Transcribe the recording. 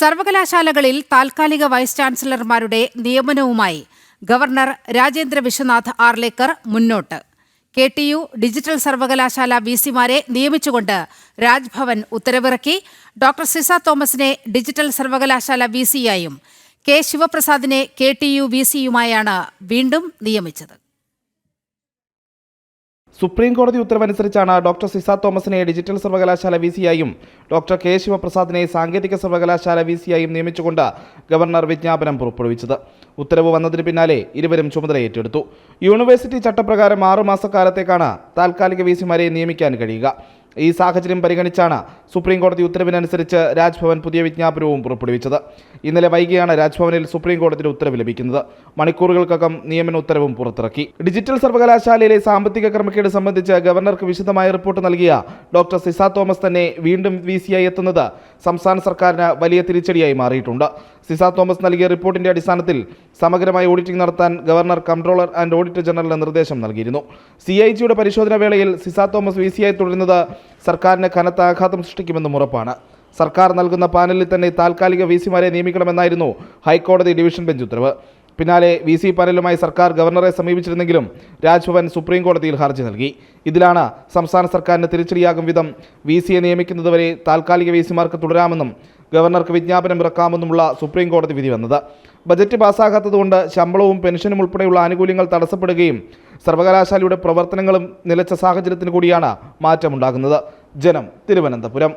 സർവകലാശാലകളിൽ താൽക്കാലിക വൈസ് ചാൻസലർമാരുടെ നിയമനവുമായി ഗവർണർ രാജേന്ദ്ര വിശ്വനാഥ് ആർലേക്കർ മുന്നോട്ട്. കെ ടി യു ഡിജിറ്റൽ സർവകലാശാല വി സിമാരെ നിയമിച്ചുകൊണ്ട് രാജ്ഭവൻ ഉത്തരവിറക്കി. ഡോക്ടർ സിസ തോമസിനെ ഡിജിറ്റൽ സർവകലാശാല വി സിയായും കെ ശിവപ്രസാദിനെ കെ ടി യു വി സിയുമായാണ് വീണ്ടും നിയമിച്ചത്. സുപ്രീം കോടതി ഉത്തരവനുസരിച്ചാണ് ഡോക്ടർ സിസ തോമസിനെ ഡിജിറ്റൽ സർവകലാശാല വി സിയായും ഡോക്ടർ കെ ശിവപ്രസാദിനെ സാങ്കേതിക സർവകലാശാല വി സിയായും നിയമിച്ചുകൊണ്ട് ഗവർണർ വിജ്ഞാപനം പുറപ്പെടുവിച്ചത്. ഉത്തരവ് വന്നതിന് പിന്നാലെ ഇരുവരും ചുമതല ഏറ്റെടുത്തു. യൂണിവേഴ്സിറ്റി ചട്ടപ്രകാരം ആറുമാസക്കാലത്തേക്കാണ് താൽക്കാലിക വി സിമാരെ നിയമിക്കാൻ കഴിയുക. ഈ സാഹചര്യം പരിഗണിച്ചാണ് സുപ്രീം കോടതി ഉത്തരവിനനുസരിച്ച് രാജ്ഭവൻ പുതിയ വിജ്ഞാപനവും പുറപ്പെടുവിച്ചത്. ഇന്നലെ വൈകിയാണ് രാജ്ഭവനിൽ സുപ്രീം കോടതിയുടെ ഉത്തരവ് ലഭിക്കുന്നത്. മണിക്കൂറുകൾക്കകം നിയമന ഉത്തരവും പുറത്തിറക്കി. ഡിജിറ്റൽ സർവകലാശാലയിലെ സാമ്പത്തിക ക്രമക്കേട് സംബന്ധിച്ച് ഗവർണർക്ക് വിശദമായ റിപ്പോർട്ട് നൽകിയ ഡോക്ടർ സിസ തോമസ് തന്നെ വീണ്ടും വി സിയായി എത്തുന്നത് സംസ്ഥാന സർക്കാരിന് വലിയ തിരിച്ചടിയായി മാറിയിട്ടുണ്ട്. സിസ തോമസ് നൽകിയ റിപ്പോർട്ടിന്റെ അടിസ്ഥാനത്തിൽ സമഗ്രമായ ഓഡിറ്റിംഗ് നടത്താൻ ഗവർണർ കൺട്രോളർ ആൻഡ് ഓഡിറ്റർ ജനറലിന് നിർദ്ദേശം നൽകിയിരുന്നു. സി ഐ ജിയുടെ പരിശോധനാ വേളയിൽ സിസ തോമസ് വി സിയായി തുടരുന്നത് സർക്കാരിന് കനത്ത ആഘാതം സൃഷ്ടിക്കുമെന്നും ഉറപ്പാണ്. സർക്കാർ നൽകുന്ന പാനലിൽ തന്നെ താൽക്കാലിക വി സിമാരെ നിയമിക്കണമെന്നായിരുന്നു ഹൈക്കോടതി ഡിവിഷൻ ബെഞ്ച് ഉത്തരവ്. പിന്നാലെ വി സി പാനലുമായി സർക്കാർ ഗവർണറെ സമീപിച്ചിരുന്നെങ്കിലും രാജ്ഭവൻ സുപ്രീം കോടതിയിൽ ഹർജി നൽകി. ഇതിലാണ് സംസ്ഥാന സർക്കാരിന് തിരിച്ചടിയാകും വിധം വി സിയെ നിയമിക്കുന്നതുവരെ താൽക്കാലിക വി സിമാർക്ക് തുടരാമെന്നും ഗവർണർക്ക് വിജ്ഞാപനം ഇറക്കാമെന്നുമുള്ള സുപ്രീം കോടതി വിധി വന്നത്. ബജറ്റ് പാസ്സാകാത്തതുകൊണ്ട് ശമ്പളവും പെൻഷനും ഉൾപ്പെടെയുള്ള ആനുകൂല്യങ്ങൾ തടസ്സപ്പെടുകയും സർവകലാശാലയുടെ പ്രവർത്തനങ്ങളും നിലച്ച സാഹചര്യത്തിന് കൂടിയാണ് മാറ്റമുണ്ടാകുന്നത്. ജനം തിരുവനന്തപുരം.